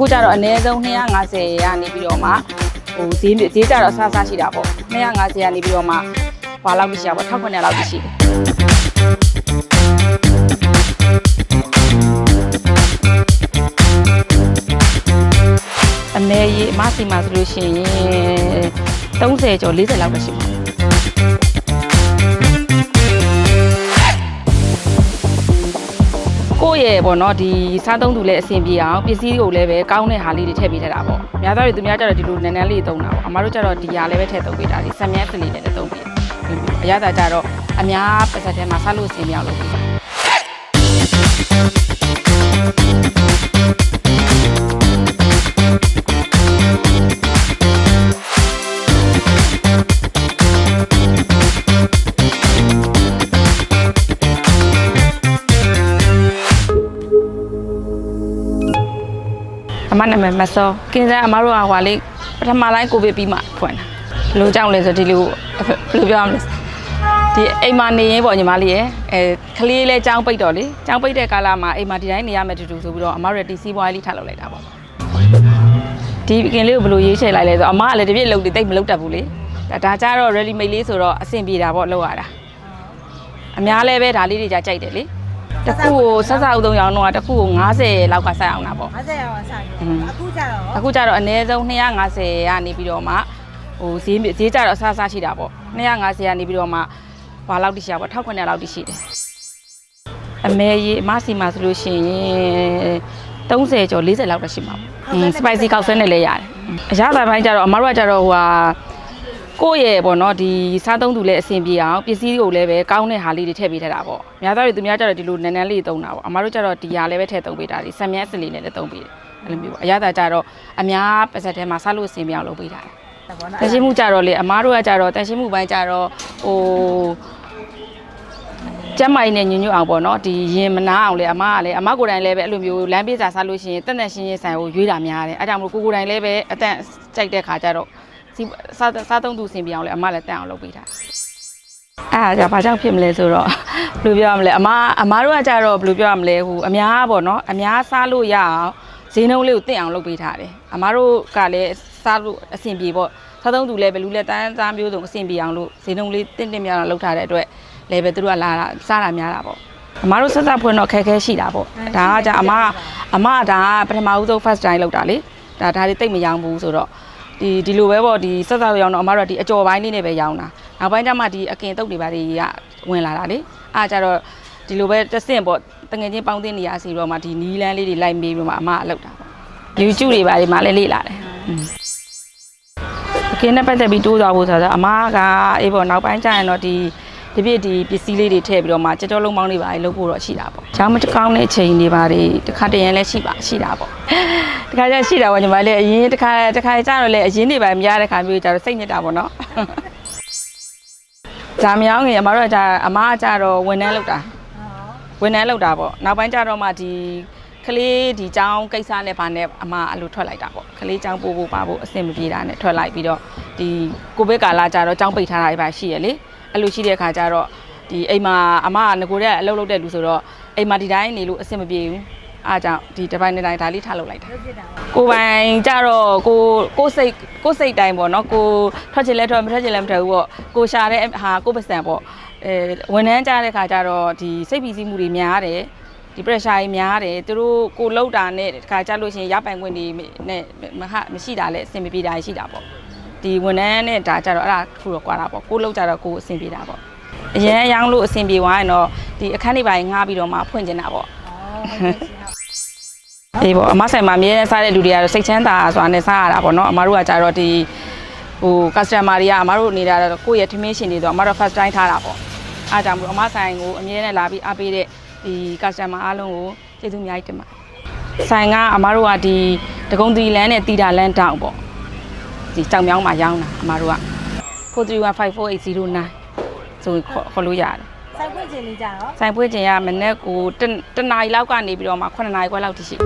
အခုကျတော့အနည်းဆုံး250ရာနေပြီးတော့မှဟိုဈေးဈေးကျတော့အဆအဆရှိတာပေါ့250ရာနေပြီးတော့မှဘာလောက်မရှိတာပေါ့1900လောက်ရှိတယ်အမဲကြီးအမစီမှာဆိုလို့ရှိရင်30ကျော်40လောက်ပဲရှိမှာ ရဲ့ပေါ့နော်ဒီစားသုံးသူလည်းအဆင်ပြေအောင်ပစ္စည်းကိုလည်းပဲကောင်းတဲ့ဟာလေးတွေထည့်ပေးထားတာပေါ့။များသောအားဖြင့်သူများကျတော့ဒီလိုနန်းနန်းလေးသုံးတာပေါ့။အမတို့ကျတော့ဒီဟာလည်းပဲထည့်သုံးပေးတာဒီဆမ်မြတ်စလီနဲ့လည်းသုံးပေးတယ်။အရသာကျတော့အများပတ်သက်ထဲမှာစားလို့အဆင်ပြေအောင်လုပ်ပေးတာ။ မနာမည်မစောကင်းစားအမတို့ကဟွာလေးပထမလိုင်းကိုဗစ်ပြီးမှဖွင့်တာဘယ်လိုကြောင့်လဲဆိုဒီလိုဘယ်လိုပြောရမလဲဒီအိမ်မှာနေရင်ပေါ့ညီမလေးရယ်အဲကလေးလဲចောင်းပိတ်တော့လေចောင်းပိတ်တဲ့ကာလမှာအိမ်မှာဒီတိုင်းနေရမယ်တူတူဆိုပြီးတော့အမတို့တီစီပွားလေးထားလုပ်လိုက်တာပေါ့ဒီကင်လေးကိုဘယ်လိုရေးချယ်လိုက်လဲဆိုအမကလည်းတပြည့်လုံးတိတ်မလုပ်တတ်ဘူးလေဒါဒါကြတော့ ready made လေးဆိုတော့အဆင်ပြေတာပေါ့လောက်ရတာအများလဲပဲဒါလေးတွေကြကြိုက်တယ်လေ တစ်ခုကိုဆက်စားဦးသုံးရောင်းတော့တစ်ခုကို90လောက်ကဆက်အောင်တာပေါ့50ရောဆက်အခုကြတော့အခုကြတော့အနည်းဆုံး250ကနေပြီးတော့မှဟိုဈေးဈေးကြတော့အဆအဆရှိတာပေါ့250ကနေပြီးတော့မှဘာလောက်တိရှိတာပေါ့1900လောက်တိရှိတယ်အမဲကြီးအမစီမှာဆိုလို့ရှိရင်30ကျော်40လောက်တော့ရှိမှာပေါ့ spicy ကောက်ဆွဲနဲ့လည်းရတယ်အရသာပိုင်းကြတော့အမတို့ကကြတော့ဟိုဟာ ကိုယ့်ရဲ့ပေါ့နော်ဒီစားသုံးသူလည်းအဆင်ပြေအောင်ပစ္စည်းကိုလည်းပဲကောင်းတဲ့ဟာလေးတွေထည့်ပေးထားတာပေါ့များသောအားဖြင့်သူများကျတော့ဒီလိုနန်းနန်းလေးသုံးတာပေါ့အမတို့ကျတော့ဒီဟာလည်းပဲထည့်သုံးပေးတာဒီဆမ်မြတ်စလီနဲ့လည်းသုံးပေးတယ်အဲ့လိုမျိုးပေါ့အရသာကျတော့အများပတ်သက်ထဲမှာစားလို့အဆင်ပြေအောင်လုပ်ပေးတာတယ်ဘောနော်တန်ရှင်းမှုကြတော့လေအမားတို့ကကြတော့တန်ရှင်းမှုပိုင်းကြတော့ဟိုကျမ်းမိုင်နဲ့ညညွတ်အောင်ပေါ့နော်ဒီရင်မနာအောင်လေအမကလည်းအမကိုယ်တိုင်လည်းပဲအဲ့လိုမျိုးလမ်းပေးစာစားလို့ရှိရင်တက်တက်ရှင်းရှင်းဆိုင်ကိုရွေးတာများတယ်အဲကြောင့်မလို့ကိုကိုယ်တိုင်လည်းပဲအတန့်ကြိုက်တဲ့ခါကြတော့ စီစားစားသုံးသူစင်ပြအောင်လေအမလည်းတန့်အောင်လုပ်ပေးတာအဲ့ဒါကြဘာကြောင့်ဖြစ်မလဲဆိုတော့ဘယ်လိုပြောရမလဲအမအမတို့ကကြတော့ဘယ်လိုပြောရမလဲဟိုအများပေါ့နော်အများစားလို့ရအောင်ဈေးနှုန်းလေးကိုတင့်အောင်လုပ်ပေးထားတယ်အမတို့ကလည်းစားလို့အဆင်ပြေပေါ့စားသုံးသူလည်းဘယ်လူလဲတန်းသားမျိုးစုံအဆင်ပြေအောင်လို့ဈေးနှုန်းလေးတင့်တင့်များအောင်လုပ်ထားတဲ့အတွက်လည်းပဲသူတို့ကလာတာစားတာများတာပေါ့အမားတို့ဆက်ဆက်ဖွင့်တော့ခက်ခဲရှိတာပေါ့ဒါကじゃအမကအမကဒါကပထမဦးဆုံး first time လောက်တာလေဒါဒါတွေတိတ်မရောဘူးဆိုတော့ ဒီဒီလိုပဲပေါ့ဒီဆက်ဆက်ရောင်းတော့အမတို့ကဒီအကြော်ပိုင်းလေးနဲ့ပဲရောင်းတာနောက်ပိုင်းကျမှဒီအကင်တုတ်တွေပါတွေကဝင်လာတာလေအားကြတော့ဒီလိုပဲတစ်ဆင့်ပေါ့တငယ်ချင်းပေါင်းသိနေရစီတော့မှဒီနီးလန်းလေးတွေလိုက်မေးပြီးမှအမကလောက်တာပေါ့ YouTube တွေပါတွေမှလည်းလေ့လာတယ်อืมကင်းနဲ့ပတ်သက်ပြီးတိုးသွားဖို့ဆိုတော့အမားကအေးပေါ့နောက်ပိုင်းကျရင်တော့ဒီ ဒီပြည့်ဒီပစ္စည်းလေးတွေထည့်ပြီးတော့မှကြောကြောလုံးပေါင်းတွေပါလုပ်ဖို့တော့ရှိတာပေါ့။ကျောင်းမတကောင်းတဲ့အချိန်တွေပါတွေတစ်ခါတရံလည်းရှိပါရှိတာပေါ့။တစ်ခါကျရှိတာပေါ့ညီမလေးအရင်တစ်ခါတစ်ခါကျတော့လည်းအရင်တွေပါများတဲ့ခါမျိုးကျတော့စိတ်ညစ်တာပေါ့နော်။ဇာမယောင်းငယ်အမားတို့ကကျအမားကကျတော့ဝန်ထမ်းလုပ်တာဝန်ထမ်းလုပ်တာပေါ့။နောက်ပိုင်းကျတော့မှဒီကလေးဒီចောင်းကိစ္စနဲ့ဗာနဲ့အမအလိုထွက်လိုက်တာပေါ့ကလေးចောင်းပို့ဖို့ပါဖို့အဆင်မပြေတာနဲ့ထွက်လိုက်ပြီးတော့ဒီကိုဗစ်ကာလကျတော့ចောင်းပိတ်ထားတာတွေပါရှိရလေ အဲ့လိုရှိတဲ့အခါကျတော့ဒီအိမ်မှာအမကငကိုတဲ့အလုပ်လုပ်တဲ့လူဆိုတော့အိမ်မှာဒီတိုင်းနေလို့အဆင်မပြေဘူးအားကြောင့်ဒီတစ်ပိုင်းတစ်တိုင်းဒါလေးထားလုပ်လိုက်တာလုပ်ဖြစ်တာပါကိုပိုင်ကြတော့ကိုကိုစိတ်ကိုစိတ်တိုင်းပေါ့နော်ကိုထွက်ချင်လဲထွက်မထွက်ချင်လဲမထွက်ဘူးပေါ့ကိုရှာတဲ့ဟာကိုပစံပေါ့အဲဝန်ထမ်းကြတဲ့ခါကျတော့ဒီစိတ်ပီစီးမှုတွေများတယ်ဒီ pressure တွေများတယ်သူတို့ကိုလောက်တာနဲ့ဒီခါကြလို့ရှိရင်ရပိုင်ခွင့်တွေနဲ့မဟမရှိတာလဲအဆင်မပြေတာရှိတာပေါ့ ဒီဝန်ထမ်းနဲ့ဒါကြတော့အဲ့ဒါခုတော့ကွာတာပေါ့ကိုလောက်ကြတော့ကိုအဆင်ပြေတာပေါ့အရင်ရောင်းလို့အဆင်ပြေသွားရင်တော့ဒီအခန်းတွေပိုင်းငှားပြီးတော့မှဖွင့်ကျင်တာပေါ့အေးပေါ့အမဆိုင်မှာအမြဲတမ်းစားတဲ့လူတွေကတော့စိတ်ချမ်းသာစွာနဲ့စားရတာပေါ့နော်အမတို့ကကြတော့ဒီဟို customer တွေကအမတို့နေတာတော့ကိုယ့်ရဲ့ထမင်းရှင်တွေဆိုအမတို့ first time ထားတာပေါ့အားကြောင့်မလို့အမဆိုင်ကိုအမြဲတမ်းလာပြီးအားပေးတဲ့ဒီ customer အားလုံးကိုကျေးဇူးအများကြီးတင်ပါတယ်ဆိုင်ကအမတို့ကဒီတကုံတီလန်းနဲ့တီတာလန်းတောင်ပေါ့ ဒီကြောင်မြောင်းမှာရောင်းတာအမတို့က4315480ဆိုရင်ခေါ်ခေါ်လို့ရတယ်စိုက်ခွင့်ကျင်လေးကြတော့ဆိုင်ပွေးခြင်းရမနေ့ကိုတတနာရီလောက်ကနေပြီးတော့မှ9နာရီခွဲလောက်ထိရှိ